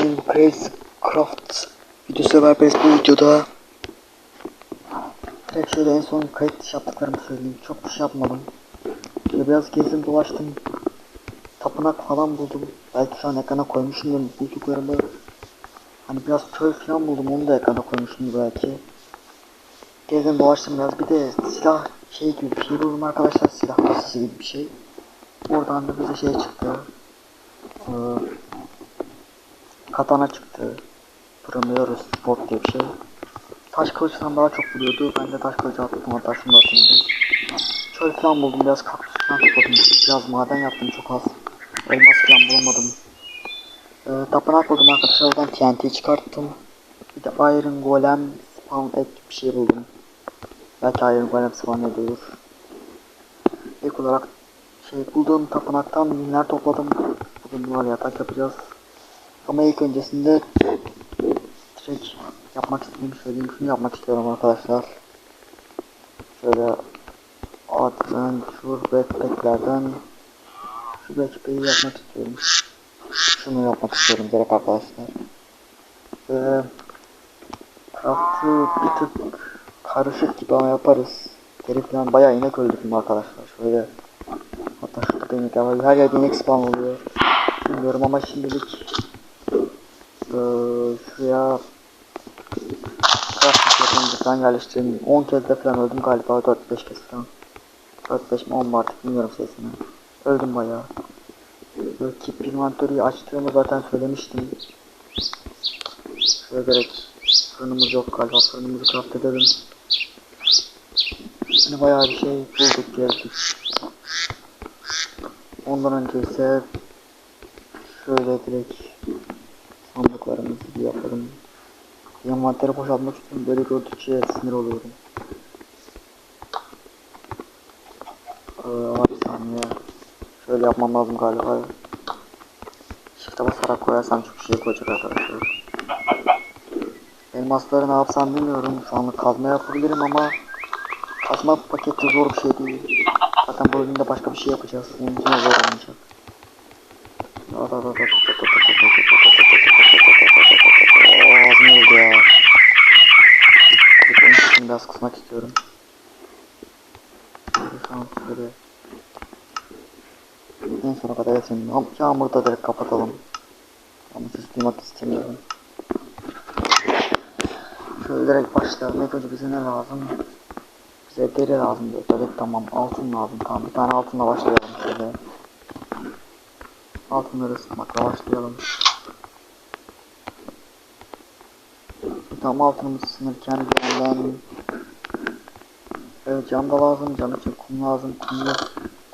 geldin bu Crazy Craft videosu beraberiz bu videoda. Direkt şöyle en son kayıt yaptıklarımı söyleyeyim. Çok bir şey yapmadım. Şöyle biraz gezdim dolaştım. Tapınak falan buldum. Belki şu an ekrana koymuşumdur bulduklarımı. Hani biraz köy falan buldum onu da ekrana koymuşumdur belki. Gezdim dolaştım biraz bir de silah şey gibi bir şey buldum arkadaşlar. Silah kasası gibi bir şey. Oradan da bize şey çıktı. Ee, katana çıktı. Premier Sport diye bir şey. Taş kılıçtan daha çok vuruyordu. Ben de taş kılıcı attım hatta da atayım. Çöl falan buldum biraz kaktüs falan topladım. Biraz maden yaptım çok az. Elmas falan bulamadım. Ee, tapınak buldum arkadaşlar oradan TNT çıkarttım. Bir de Iron Golem spawn et bir şey buldum. Belki Iron Golem spawn ediyor. İlk olarak şey bulduğum tapınaktan minler topladım. Bugün var yatak yapacağız. Ama ilk öncesinde direkt yapmak istediğim söyleyeyim şunu yapmak istiyorum arkadaşlar. Şöyle adventure backpacklerden şu backpack'i yapmak istiyorum. Şunu yapmak istiyorum direkt arkadaşlar. Ve craft'ı bir tık karışık gibi ama yaparız. Geri falan bayağı inek öldürdüm arkadaşlar. Şöyle hatta da inekler var. Her yerde inek spawn oluyor. Bilmiyorum ama şimdilik ee, şuraya Craft yapımcı falan yerleştirdim. 10 kez de falan öldüm galiba 4-5 kez falan. 4-5 mi 10 mu artık bilmiyorum sayısını. Öldüm bayağı. Keep inventory'yi açtığımı zaten söylemiştim. Şöyle gerek fırınımız yok galiba fırınımızı craft edelim. Hani bayağı bir şey bulduk geldik. Ondan önce ise şöyle direkt sandıklarımızı yapalım. Envanteri boşaltmak için böyle gördükçe sinir oluyorum. Ee, bir saniye. Şöyle yapmam lazım galiba. Shift'e basarak koyarsam çok şey koyacak arkadaşlar. Elmasları ne yapsam bilmiyorum. Şu anlık kazma yapabilirim ama kazma paketi zor bir şey değil. Zaten bu bölümde başka bir şey yapacağız. Onun için zor olmayacak. Ağzım oldu ya. Onun için biraz kısmak istiyorum. Şöyle şöyle. En sona kadar yatsın. Yağmuru da direkt kapatalım. Ama siz duymak istemiyorum. Şöyle direkt başlayalım. İlk önce bize ne lazım? Bize deri lazım diyor. Deri tamam. Altın lazım. Tamam bir tane altınla başlayalım şöyle. Altınları ısıtmakla başlayalım. Tam altınımız ısınırken bir yandan Evet cam da lazım, cam için kum lazım, kumlu,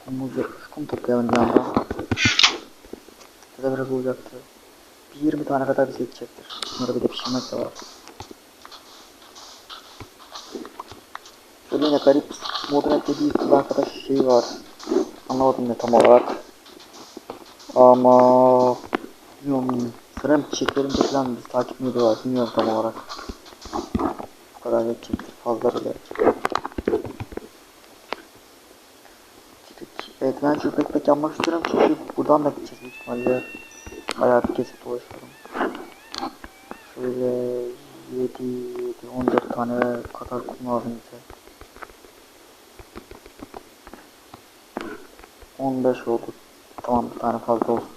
kumumuz yokmuş, kum toplayalım yandan. Burada biraz olacaktı. Bir 20 tane kadar bize yetecektir. Bunları bir de pişirmek de var. Şöyle yine garip modern dediği kız arkadaş şey var. Anlamadım ne tam olarak. Ama bilmiyorum Krem çiçeklerinde falan biz takip mi ediyorlar bilmiyorum tam olarak. Bu kadar yetecektir fazla bile. Evet ben şu backpack yapmak istiyorum çünkü buradan da gideceğiz büyük ihtimalle. Bayağı bir kesip dolaşıyorum. Şöyle 7, 7, 14 tane kadar kum lazım bize. 15 oldu. Tamam bir tane fazla olsun.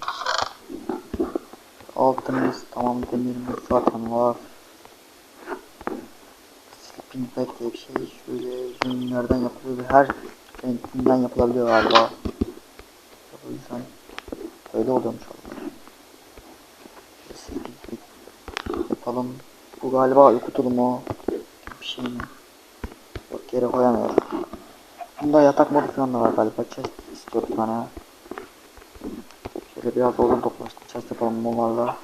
Altınımız tamam demirimiz zaten var. Sleeping bag diye bir şey şöyle ürünlerden yapılıyor. Her renkinden yapılabiliyor galiba. O yüzden öyle oluyormuş yapalım. Bu galiba uyku tulumu bir şey mi? Yok yere koyamıyorum. Bunda yatak modu falan da var galiba. Chest istiyor bir tane. Şöyle biraz odun toplaştık. Chest yapalım onlarla.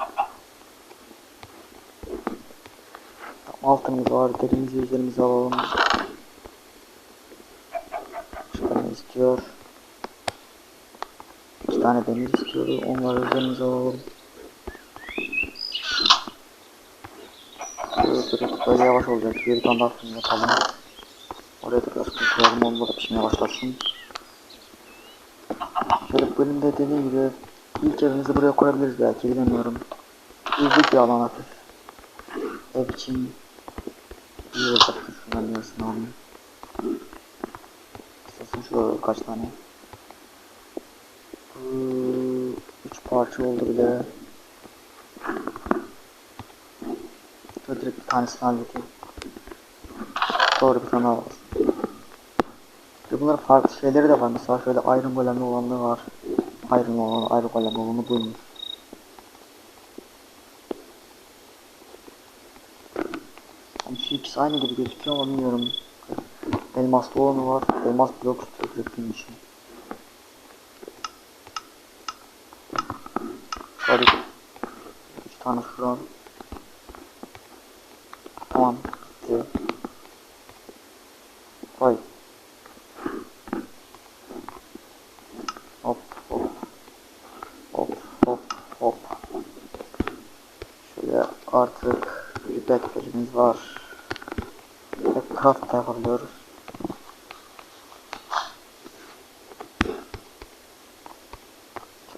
Altınımız var. Derimizi üzerimize alalım. Ne istiyor? İki tane demir istiyordu. Onları üzerimize alalım. Böyle, yavaş olacak. Bir tane daha fırın yapalım. Oraya da biraz kurtulalım. Onu da pişmeye başlasın. Şöyle bölümde dediğim gibi ilk evimizi buraya kurabiliriz belki bilemiyorum. Düzlük bir alan hafif. Ev için iyi olacaktır. Şuradan yarısını alayım. İstersen şurada kaç tane. Bu üç parça oldu bile. Şöyle direkt bir tanesini halledeyim. Doğru bir tane. Ve bunların farklı şeyleri de var. Mesela şöyle Iron Golem'li olanı var. Iron olan, Iron Golem olanı buymuş. Yani şu ikisi aynı gibi gözüküyor ama bilmiyorum. Elmaslı olanı var. Elmas blok ürettiğim için. Hadi. Üç tane şuradan. Tamam. Artık backpack'imiz var. Ve craft yapabiliyoruz.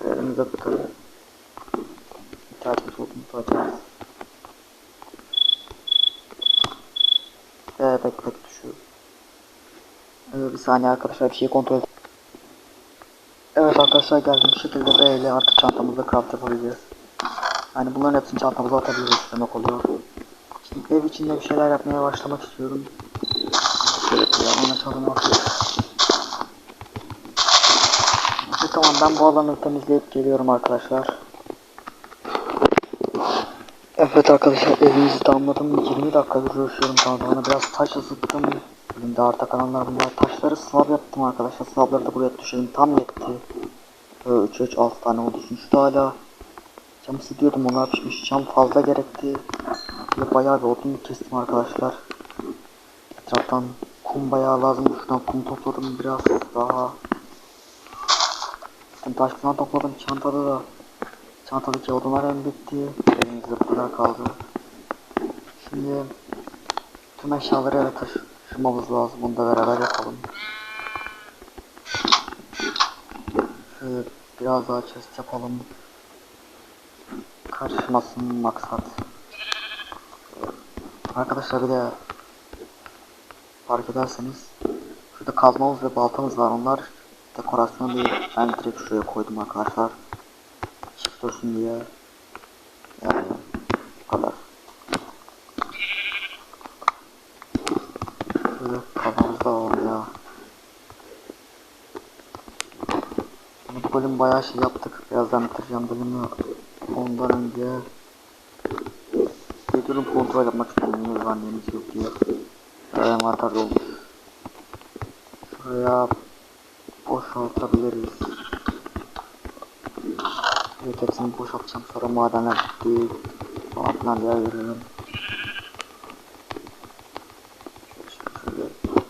Elimize tutalım. İhtiyacımız olduğunu tutacağız. Ve backpack düşüyor. Ee, bir saniye arkadaşlar bir şey kontrol edeyim. Evet arkadaşlar geldiğim şekilde böyle artık çantamızda craft yapabileceğiz. Yani bunların hepsini çantamıza atabiliyoruz demek oluyor. Şimdi ev içinde bir şeyler yapmaya başlamak istiyorum. Şöyle bir açalım. İşte tamam ben bu alanı temizleyip geliyorum arkadaşlar. Evet arkadaşlar evimizi damladım. 20 dakikadır uğraşıyorum damlana. Biraz taş ısıttım. Elimde arta kalanlar bunlar. Taşları slab yaptım arkadaşlar. Slabları da buraya düşürdüm. Tam yetti. 3 3 6 tane oldu. Şurada hala cam ısıtıyordum. Onlar pişmiş. Cam fazla gerekti. Ve bayağı bir odun kestim arkadaşlar. Etraftan kum bayağı lazım. Şuradan kum topladım biraz daha. Şimdi taş falan topladım. Çantada da Çantadaki odunlar hem bitti. Bu kadar kaldı. Şimdi tüm eşyaları eve taşımamız lazım. Bunu da beraber yapalım. Şöyle biraz daha chest yapalım. Karışmasın maksat. Arkadaşlar bir de fark ederseniz şurada kazmamız ve baltamız var. Onlar dekorasyon değil. Ben direkt şuraya koydum arkadaşlar çift olsun diye yani bu kadar şöyle kafamızda Şimdi bu bölüm bayağı şey yaptık birazdan bitireceğim bölümü ondan önce durum kontrol yapmak istiyorum var neyimiz yok diye. Şuraya envanter olmuş şuraya boşaltabiliriz. Evet hepsini boşaltacağım. Sonra madenler bitti. Falan filan diye veririm.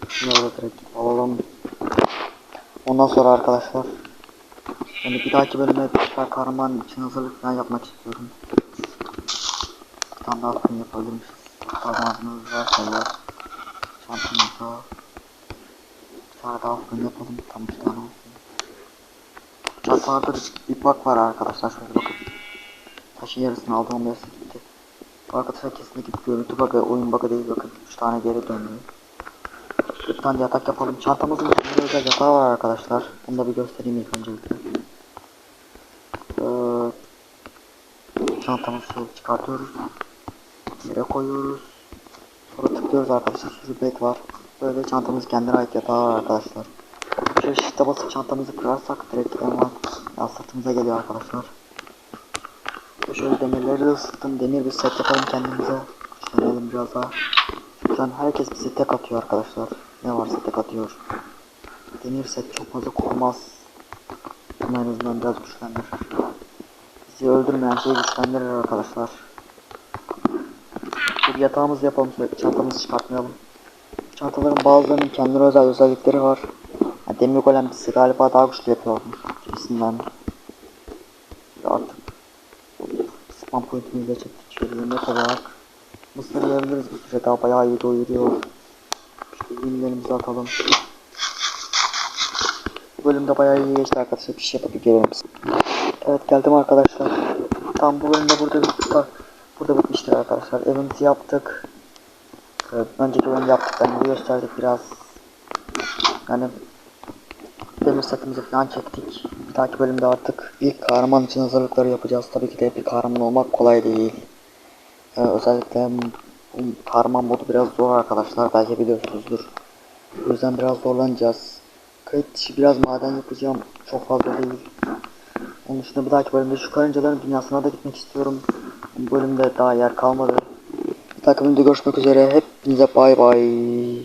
Şöyle da direkt alalım. Ondan sonra arkadaşlar yani bir dahaki bölüme süper kahraman için hazırlık yapmak istiyorum. Bir tane daha film yapabilirmişiz. Kahramanımız var şeyler. Çantamızda. Bir tane daha yapalım. Tam bir tane olsun. Çatılarda bir bak var arkadaşlar şöyle bakın. Taşın yarısını aldım ama yarısı gitti. Arkadaşlar kesinlikle görüntü bug'ı, oyun bug'ı değil bakın. 3 tane geri dönüyor. Bir tane yatak yapalım. Çantamızın içinde özel yatağı var arkadaşlar. Bunu da bir göstereyim ilk öncelikle. Ee, çantamızı şöyle çıkartıyoruz. Yere koyuyoruz. Sonra tıklıyoruz arkadaşlar. Sürü bek var. Böyle çantamız kendine ait yatağı var arkadaşlar. Şöyle shift'e basıp çantamızı kırarsak direkt envan ya geliyor arkadaşlar. Şöyle demirleri de ısıttım. Demir bir set yapalım kendimize. Güçlenelim biraz daha. Şu an herkes bize tek atıyor arkadaşlar. Ne varsa tek atıyor. Demir set çok fazla korumaz. Ama en azından biraz güçlendirir. Bizi öldürmeyen şey güçlendirir arkadaşlar. Bir yatağımızı yapalım sürekli çantamızı çıkartmayalım. Çantaların bazılarının kendine özel özellikleri var. Demir golem bizi galiba daha güçlü yapıyormuş gibisinden. Artık spam pointimizi de çektik şöyle yemek olarak. Mısır yiyebiliriz bu süre daha bayağı iyi doyuruyor. İşte yemlerimizi atalım. Bu bölümde bayağı iyi geçti arkadaşlar bir şey gelelim. Evet geldim arkadaşlar. Tamam bu bölümde burada bitmişler. Burada bitmiştir arkadaşlar. Evimizi yaptık. Ee, önceki bölüm yaptıklarını gösterdik biraz. Yani demir setimizi falan çektik. Bir dahaki bölümde artık ilk kahraman için hazırlıkları yapacağız. Tabii ki de bir kahraman olmak kolay değil. Ee, özellikle kahraman modu biraz zor arkadaşlar. Belki biliyorsunuzdur. O yüzden biraz zorlanacağız. Kayıt biraz maden yapacağım. Çok fazla değil. Onun dışında bir dahaki bölümde şu karıncaların dünyasına da gitmek istiyorum. Bu bölümde daha yer kalmadı. Bir dahaki görüşmek üzere. Hepinize bay bay.